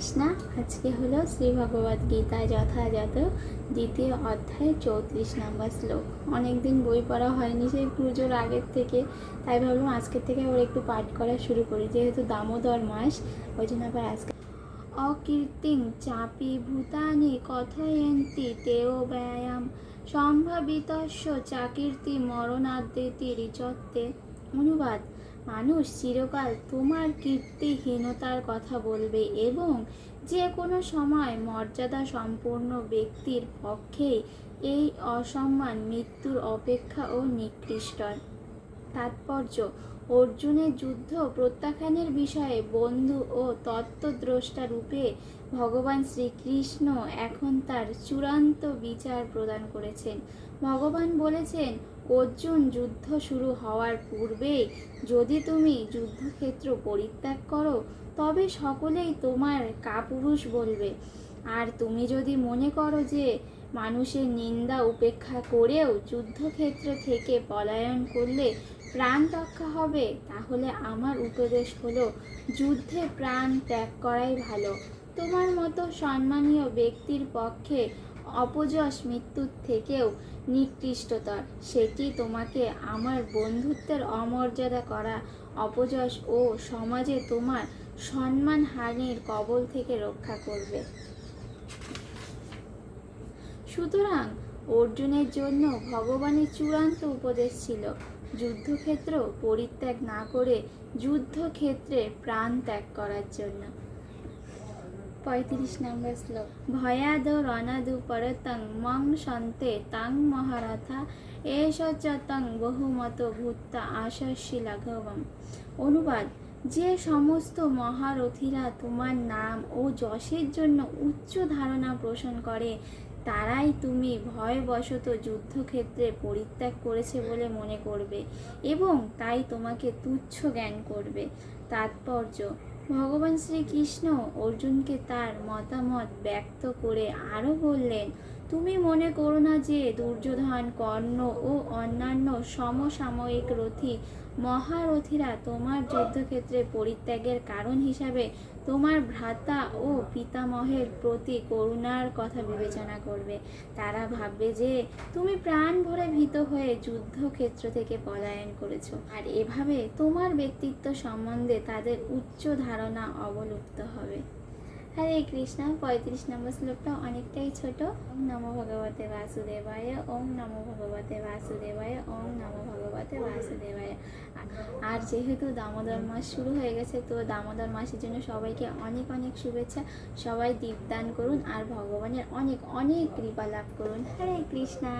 কৃষ্ণা, আজকে হলো শ্রী ভগবদ গীতা যথাযথ দ্বিতীয় অধ্যায় চৌত্রিশ নম্বর শ্লোক। অনেকদিন বই পড়া হয়নি সেই পুজোর আগের থেকে, তাই ভাবলাম আজকের থেকে আবার একটু পাঠ করা শুরু করি, যেহেতু দামোদর মাস, ওই জন্য আবার আজকে অকীর্তিং চাপি ভূতানি কথয়ন্তি তেও ব্যায়াম, সম্ভাবিতস্য চাকীর্তি মরণাদ্যেতি রিচত্তে অনুবাদ। মানুষ চিরকাল তোমার কীর্তিহীনতার কথা বলবে এবং যে কোনো সময় মর্যাদা সম্পূর্ণ ব্যক্তির পক্ষেই এই অসম্মান মৃত্যুর অপেক্ষা ও নিকৃষ্টর তাৎপর্য। অর্জুনের যুদ্ধ প্রত্যাখ্যানের বিষয়ে বন্ধু ও তত্ত্বদ্রষ্টা রূপে ভগবান শ্রীকৃষ্ণ এখন তার চূড়ান্ত বিচার প্রদান করেছেন। ভগবান বলেছেন, অর্জুন, যুদ্ধ শুরু হওয়ার পূর্বেই যদি তুমি যুদ্ধক্ষেত্র পরিত্যাগ করো, তবে সকলেই তোমার কাপুরুষ বলবে। আর তুমি যদি মনে করো যে মানুষের নিন্দা উপেক্ষা করেও যুদ্ধক্ষেত্র থেকে পলায়ন করলে প্রাণ রক্ষা হবে, তাহলে আমার উপদেশ হলো, যুদ্ধে প্রাণ ত্যাগ করাই ভালো। তোমার মতো সম্মানীয় ব্যক্তির পক্ষে অপযশ মৃত্যুর থেকেও নিকৃষ্টতর। সেটি তোমাকে আমার বন্ধুত্বের অমর্যাদা করা, অপযশ ও সমাজে তোমার সম্মান হানির কবল থেকে রক্ষা করবে। সুতরাং অর্জুনের জন্য ভগবানের চূড়ান্ত উপদেশ ছিল, যুদ্ধক্ষেত্র পরিত্যাগ না করে যুদ্ধক্ষেত্রে প্রাণ ত্যাগ করার জন্য। পঁয়ত্রিশ নম্বর শ্লোক, ভয়াদ রণাদু পরতং মং সন্তে তাং মহারথা, এষ চ বহুমত ভূত্তা আশস্যি লাঘবম। অনুবাদ, যে সমস্ত মহারথীরা তোমার নাম ও যশের জন্য উচ্চ ধারণা পোষণ করে তারাই তুমি ভয়বশত যুদ্ধক্ষেত্রে পরিত্যাগ করেছে বলে মনে করবে এবং তাই তোমাকে তুচ্ছ জ্ঞান করবে। তাৎপর্য, ভগবান শ্রীকৃষ্ণ অর্জুনকে তার মতামত ব্যক্ত করে আরও বললেন তুমি মনে করো না যে দুর্যোধন, কর্ণ ও অন্যান্য সমসাময়িক রথী মহারথীরা তোমার যুদ্ধক্ষেত্রে পরিত্যাগের কারণ হিসাবে তোমার ভ্রাতা ও পিতামহের প্রতি করুণার কথা বিবেচনা করবে। তারা ভাববে যে তুমি প্রাণ ভরে ভীত হয়ে যুদ্ধক্ষেত্র থেকে পলায়ন করেছ। আর এভাবে তোমার ব্যক্তিত্ব সম্বন্ধে তাদের উচ্চ ধারণা অবলুপ্ত হবে। হরে কৃষ্ণ, পঁয়ত্রিশ নম্বর শ্লোকটা অনেকটাই ছোট। ওম নমো ভগবতে বাসুদেবায়, ওম নমো ভগবতে বাসুদেবায়, ওম নমো ভগবতে বাসুদেবায়। আর যেহেতু দামোদর মাস শুরু হয়ে গেছে, তো দামোদর মাসের জন্য সবাইকে অনেক অনেক শুভেচ্ছা। সবাই দীপদান করুন আর ভগবানের অনেক অনেক কৃপা লাভ করুন। হরে কৃষ্ণা।